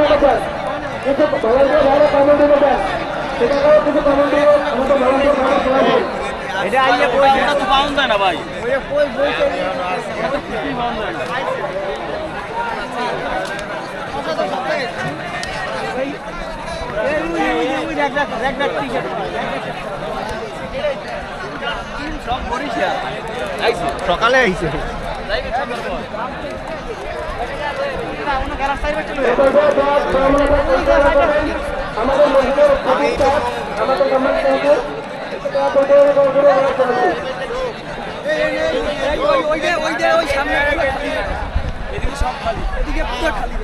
রেখেছেন। কিছু ভলান্টিয়ার ভাইরা কমেন্ট রেখেছেন। সেটাকেও কিছু কমেন্ট দিয়ে আমাদের ভলান্টিয়ার ভাইরা শোনাবেন এটা আইলে বই পাউন না ভাই। বই বই সব বরিশাল সকালে আইছে। প্রতিষ্ঠান আমাদের এদিকে সব খালি। এদিকে পুরো খালি।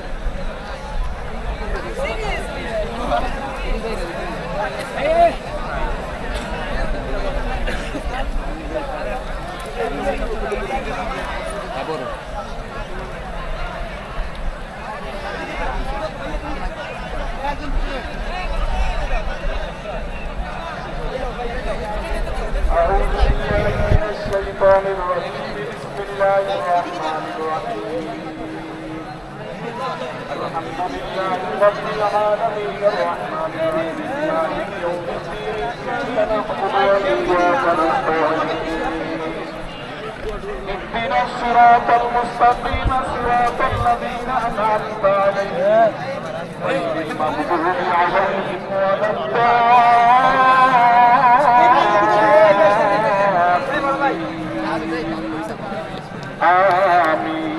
لله رب العالمين الرحمن الرحيم مالك يوم الدين إياك نعبد وإياك نستعين اهدنا الصراط المستقيم صراط الذين أنعمت عليهم غير المغضوب عليهم ولا الضالين آمين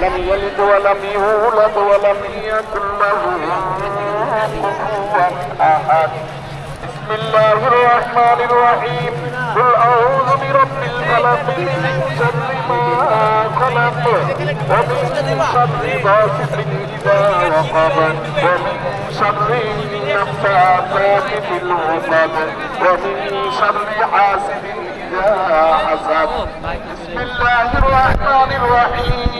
لم يلد ولم يولد ولم يكن له كفوا أحد. بسم الله الرحمن الرحيم. قل أعوذ برب الفلق من شر ما خلق ومن شر غاسق إذا وقب ومن شر النفاثات في العقد ومن شر حاسد إذا حسد. بسم الله الرحمن الرحيم.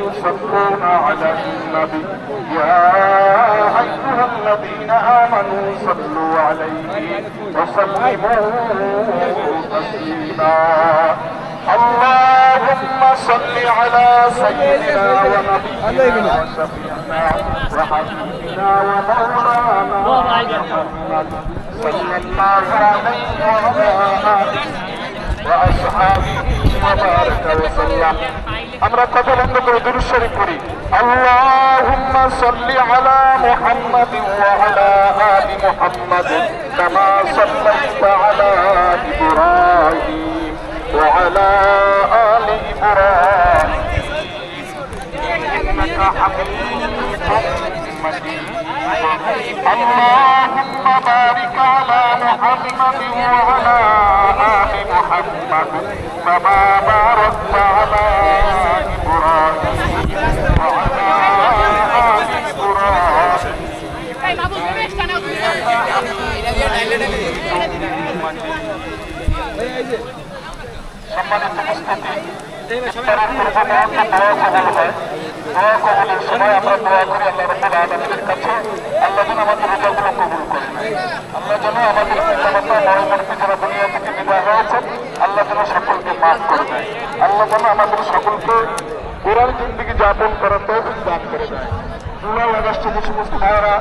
يصلون على النبي. يا أيها الذين آمنوا صلوا عليه وسلموا تسليما. اللهم صل على سيدنا ونبينا وشفيعنا وحبيبنا ومولانا محمد صلى الله عليه وعلى آله وأصحابه وبارك وسلم. আমরা কত বন্ধ করে দুরুদ শরীফ পড়ি আল্লাহুম্মা সাল্লি আলা মুহাম্মাদিন ওয়া আলা আলি মুহাম্মাদ কামা সাল্লাইতা আলা ইব্রাহিম ওয়া আলা আলি ইব্রাহিম ইন্নাকা হামিদুম মাজিদ اللهم بارك على محمد وعلى آل محمد كما باركت على কবুলের সময় আমরা কাছে আল্লাহ আমাদের রোজাগুলো কবুল করেন আমাদের পিতামাতা মরমর্তী যারা দুনিয়া থেকে সকলকে মাফ করে দেয়। আমাদের সকলকে কোরআন জিন্দিগি যাপন করার তৌফিক দান করে দেয়। জুলাই আগস্টে যে সমস্ত ভাইয়েরা